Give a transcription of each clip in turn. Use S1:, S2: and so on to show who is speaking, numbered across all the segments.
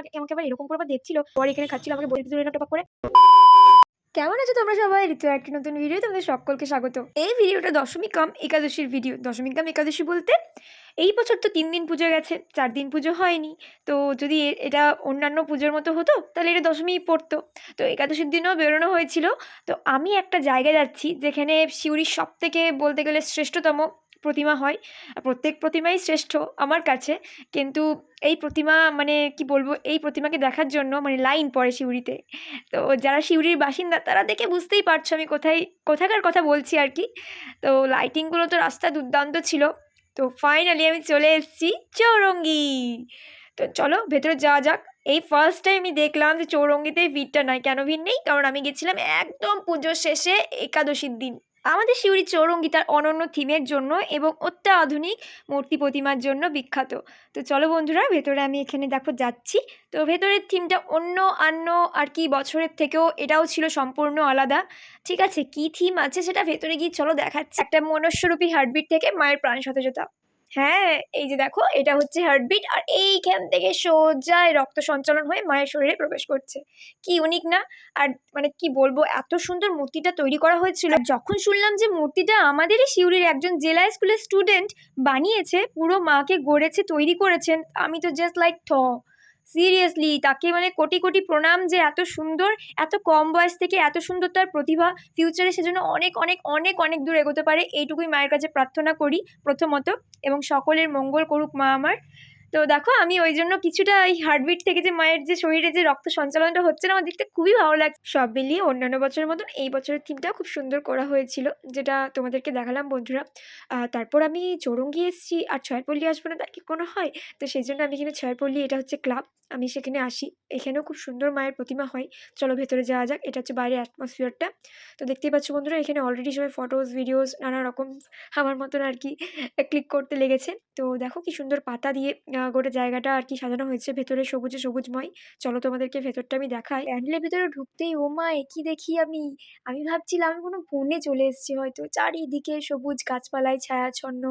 S1: আমাকে আমাকে আবার এরকম করে আবার দেখছিল। পরে এখানে খাচ্ছিল, আমাকে বলে দিল টপাক করে। কেমন আছো তোমরা সবাই? ঋতু, একটি নতুন ভিডিও তোমাদের সকলকে স্বাগত। এই ভিডিওটা দশমী কাম একাদশীর ভিডিও দশমী কাম একাদশী বলতে এই বছর তো তিন দিন পুজো গেছে, চার দিন পুজো হয়নি। তো যদি এটা অন্যান্য পুজোর মতো হতো, তাহলে এটা দশমী পড়তো। তো একাদশীর দিনও বেরোনো হয়েছিল। তো আমি একটা জায়গায় যাচ্ছি, যেখানে শিউরির সব থেকে বলতে গেলে শ্রেষ্ঠতম প্রতিমা হয়। প্রত্যেক প্রতিমাই শ্রেষ্ঠ আমার কাছে। কিন্তু এই প্রতিমা মানে কি বলব, এই প্রতিমাকে দেখার জন্য মানে লাইন পড়ে শিউরিতে তো যারা শিউরির বাসিন্দা, তারা দেখে বুঝতেই পারছ আমি কোথায়, কোথাকার কথা বলছি আর কি। তো লাইটিংগুলো তো রাস্তা দুর্দান্ত ছিল। তো ফাইনালি আমি চলে এসেছি চৌরঙ্গি। তো চলো ভেতরে যাওয়া যাক। এই ফার্স্ট টাইম আমি দেখলাম যে চৌরঙ্গিতে ভিড়টা নাই কেন ভিড় নেই? কারণ আমি গেছিলাম একদম পুজোর শেষে একাদশীর দিন। আমাদের শিউরি চৌরঙ্গি তার অনন্য থিমের জন্য এবং অত্যাধুনিক মূর্তি প্রতিমার জন্য বিখ্যাত। তো চলো বন্ধুরা, ভেতরে আমি এখানে দেখো যাচ্ছি। তো ভেতরের থিমটা অন্য অন্য আর কি বছরের থেকেও এটাও ছিল সম্পূর্ণ আলাদা। ঠিক আছে, কি থিম আছে সেটা ভেতরে গিয়ে চলো দেখাচ্ছি। একটা মনুষ্যরূপী হার্টবিট থেকে মায়ের প্রাণ সতেজতা। হ্যাঁ এই যে দেখো, এটা হচ্ছে হার্টবিট আর এইখান থেকে সোজা রক্ত সঞ্চালন হয়ে মায়ের শরীরে প্রবেশ করছে। কি ইউনিক না? আর মানে কি বলব, এত সুন্দর মূর্তিটা তৈরি করা হয়েছিল। যখন শুনলাম যে মূর্তিটা আমাদেরই শিউরির একজন জেলা স্কুলের স্টুডেন্ট বানিয়েছে, পুরো মাকে গড়েছে, তৈরি করেছেন, আমি তো জাস্ট লাইক থ। সিরিয়াসলি তাকে মানে কোটি কোটি প্রণাম যে এত সুন্দর, এত কম বয়স থেকে এত সুন্দর তার প্রতিভা ফিউচারে সেজন্য অনেক অনেক অনেক অনেক দূর এগোতে পারে। এইটুকুই মায়ের কাছে প্রার্থনা করি প্রথমত এবং সকলের মঙ্গল করুক মা আমার। তো দেখো, আমি ওই জন্য কিছুটা এই হার্টবিট থেকে যে মায়ের যে শরীরে যে রক্ত সঞ্চালনটা হচ্ছে না, আমার দেখতে খুবই ভালো লাগছে। সব মিলিয়ে অন্যান্য বছরের মতন এই বছরের থিমটাও খুব সুন্দর করা হয়েছিল, যেটা তোমাদেরকে দেখালাম বন্ধুরা। তারপর আমি চৌরঙ্গি এসেছি আর ছয়পল্লী আসব না, তার কি কোনো হয়? তো সেই জন্য আমি এখানে ছয়পল্লী এটা হচ্ছে ক্লাব আমি সেখানে আসি। এখানেও খুব সুন্দর মায়ের প্রতিমা হয়। চলো ভেতরে যাওয়া যাক, এটা হচ্ছে বাইরের অ্যাটমসফিয়ারটা তো দেখতেই পাচ্ছ বন্ধুরা, এখানে অলরেডি সবাই ফটোস ভিডিওস নানা রকম আমার মতন আর কি ক্লিক করতে লেগেছে। তো দেখো কি সুন্দর পাতা দিয়ে গোটা জায়গাটা আর কি সাজানো হয়েছে ভেতরে সবুজে সবুজময়। চলো তোমাদেরকে ভেতরটা আমি দেখাই। প্যান্ডেলের ভেতরে ঢুকতেই ও মা এ কি দেখি আমি? আমি ভাবছিলাম আমি কোনো বনে চলে এসেছি হয়তো। চারিদিকে সবুজ গাছপালায় ছায়াচ্ছন্ন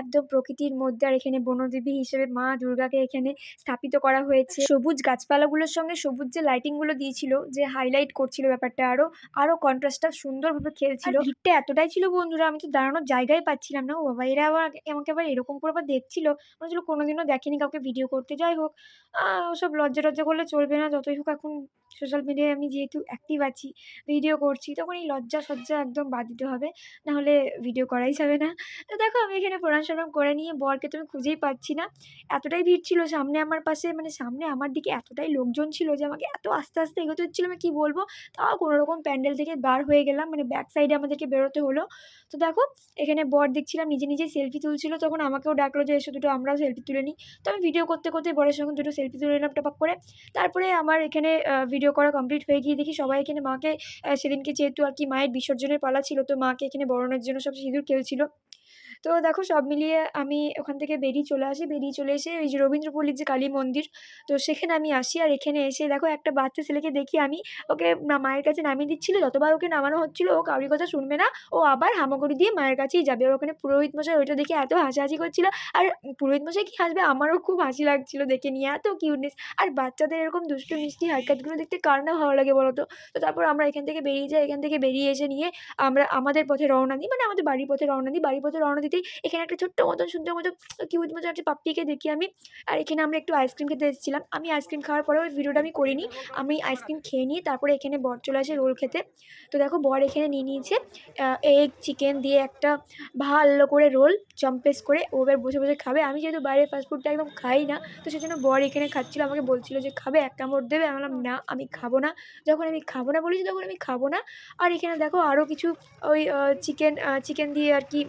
S1: একদম প্রকৃতির মধ্যে। আর এখানে বনদেবী হিসেবে মা দুর্গাকে এখানে স্থাপিত করা হয়েছে। সবুজ গাছপালাগুলোর সঙ্গে সবুজ যে লাইটিংগুলো দিয়েছিল যে হাইলাইট করছিল ব্যাপারটা আরও আরও কন্ট্রাস্টটা সুন্দরভাবে খেলছিল। ভিড়টা এতটাই ছিল বন্ধুরা আমি তো দাঁড়ানোর জায়গায় পাচ্ছিলাম না। ও বাবা এরা আবার আমাকে আবার এরকম করে আবার দেখছিল। মনে হচ্ছিল কোনোদিনও দেখেনি। কাউকে ভিডিও করতে যাই হোক ওসব লজ্জা টজ্জা করলে চলবে না। যতই হোক এখন সোশ্যাল মিডিয়ায় আমি যেহেতু অ্যাক্টিভ আছি ভিডিও করছি, তখন এই লজ্জা সজ্জা একদম বাদ দিতে হবে। নাহলে ভিডিও করাই যাবে না। তো দেখো আমি এখানে প্রণাম সনাম করে নিয়ে বরকে তো আমি খুঁজেই পাচ্ছি না। এতটাই ভিড় ছিল সামনে আমার পাশে মানে সামনে আমার দিকে এতটাই লোকজন ছিল যে আমাকে এত আস্তে আস্তে এগোতে হচ্ছিল আমি কী বলব? তাও কোনো রকম প্যান্ডেল থেকে বার হয়ে গেলাম মানে ব্যাক সাইডে আমাদেরকে বেরোতে হলো। তো দেখো, এখানে বর দেখছিলাম, নিজে নিজে সেলফি তুলছিল। তখন আমাকেও ডাকলো যে, এসো দুটো, আমরাও সেলফি তুলে নিই। তো আমি ভিডিও করতে করতে বরের সঙ্গে দুটো সেলফি তুলে নিলাম টপাক করে। তারপরে আমার এখানে ভিডিও করা কমপ্লিট হয়ে গিয়ে দেখি সবাই এখানে মাকে সেদিনকে যেহেতু আর কি মায়ের বিসর্জনের পালা ছিল, তো মাকে এখানে বরণের জন্য সব সিঁদুর খেলছিল। তো দেখো সব মিলিয়ে আমি ওখান থেকে বেরিয়ে চলে আসি। বেরিয়ে চলে এসে ওই যে রবীন্দ্রপল্লীর যে কালী মন্দির, তো সেখানে আমি আসি আর এখানে এসে দেখো একটা বাচ্চা ছেলেকে দেখি আমি। ওকে মায়ের কাছে নামিয়ে দিচ্ছিল, যতবার ওকে নামানো হচ্ছিল ও কাউরি কথা শুনবে না। ও আবার হামাগুড়ি দিয়ে মায়ের কাছেই যাবে। ওর ওখানে পুরোহিত মশাই ওইটা দেখে এত হাসাহাসি করছিল। আর পুরোহিত মশাই কি হাসবে? আমারও খুব হাসি লাগছিল দেখে নিয়ে। এত কিউটনেস আর বাচ্চাদের এরকম দুষ্টু মিষ্টি হারকাতগুলো দেখতে কার না ভালো লাগে বলো তো তারপর আমরা এখান থেকে বেরিয়ে যাই। এখান থেকে বেরিয়ে এসে নিয়ে আমরা আমাদের পথে রওনা দিই। মানে আমাদের বাড়ির পথে রওনা দিই। বাড়ির পথে রওনা দিতেই এখানে একটা ছোট্ট মতন, সুন্দর মতো কিউট মতো একটা পাপ্পিকে দেখি আমি, আর এখানে আমরা একটু আইসক্রিম খেতে এসেছিলাম। আমি আইসক্রিম খাওয়ার পরেও ওই ভিডিওটা আমি করিনি। আমি আইসক্রিম খেয়ে নিয়ে তারপরে এখানে বর চলে আসে রোল খেতে। তো দেখো বর এখানে নিয়ে নিয়েছে এগ চিকেন দিয়ে একটা ভালো করে রোল চম্পেস করে ও এবার বসে বসে খাবে। আমি যেহেতু বাইরে ফাস্টফুডটা একদম খাই না, তো সেজন্য বর এখানে খাচ্ছিল, আমাকে বলছিল যে খাবে, এক কামড় দেবে। আমি বললাম, না, আমি খাব না। যখন আমি খাব না বলেছি, তখন আমি খাব না। আর এখানে দেখো আরও কিছু ওই চিকেন চিকেন দিয়ে আর কি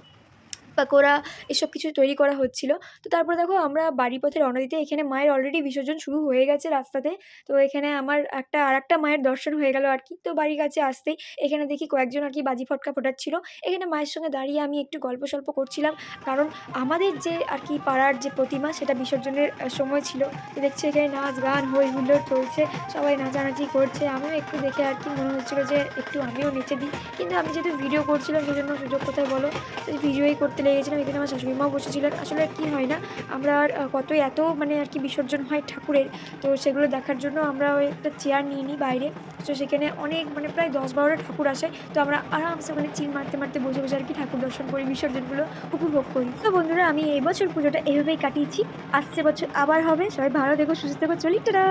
S1: পাকোড়া এসব কিছু তৈরি করা হচ্ছিল। তো তারপরে দেখো আমরা বাড়ি পথে রওনা দিতে এখানে মায়ের অলরেডি বিসর্জন শুরু হয়ে গেছে রাস্তাতে। তো এখানে আমার একটা আর একটা মায়ের দর্শন হয়ে গেল আর কি। তো বাড়ির কাছে আসতেই এখানে দেখি কয়েকজন আর কি বাজি ফটকা ফোটাচ্ছিল। এখানে মায়ের সঙ্গে দাঁড়িয়ে আমি একটু গল্প সল্প করছিলাম। কারণ আমাদের যে আর কি পাড়ার যে প্রতিমা সেটা বিসর্জনের সময় ছিল। তো দেখছি এখানে নাচ গান হই হুল্লোড় চলছে, সবাই নাচানাচি করছে। আমিও একটু দেখে আর কি মনে হচ্ছিল যে একটু আমিও নেচে দিই। কিন্তু আমি যেহেতু ভিডিও করছিলাম, সেজন্য সুযোগ কোথায় বলো? ভিডিওই করতে চলে গেছিলাম, এখানে আমার শাশুড়ি মাও বসেছিলেন আসলে কি হয় না, আমরা আর কত এত মানে আর কি বিসর্জন হয় ঠাকুরের। তো সেগুলো দেখার জন্য আমরা ওই একটা চেয়ার নিয়ে নিই বাইরে। তো সেখানে অনেক মানে প্রায় দশ বারোটা ঠাকুর আসে। তো আমরা আরামসে ওখানে চিল মারতে মারতে বসে বসে আর কি ঠাকুর দর্শন করি, বিসর্জনগুলো উপভোগ করি। তো বন্ধুরা, আমি এই বছর পুজোটা এইভাবেই কাটিয়েছি। আসছে বছর আবার হবে। সবাই ভালো দেখো সুস্থ থেকো, চলি, টাটা!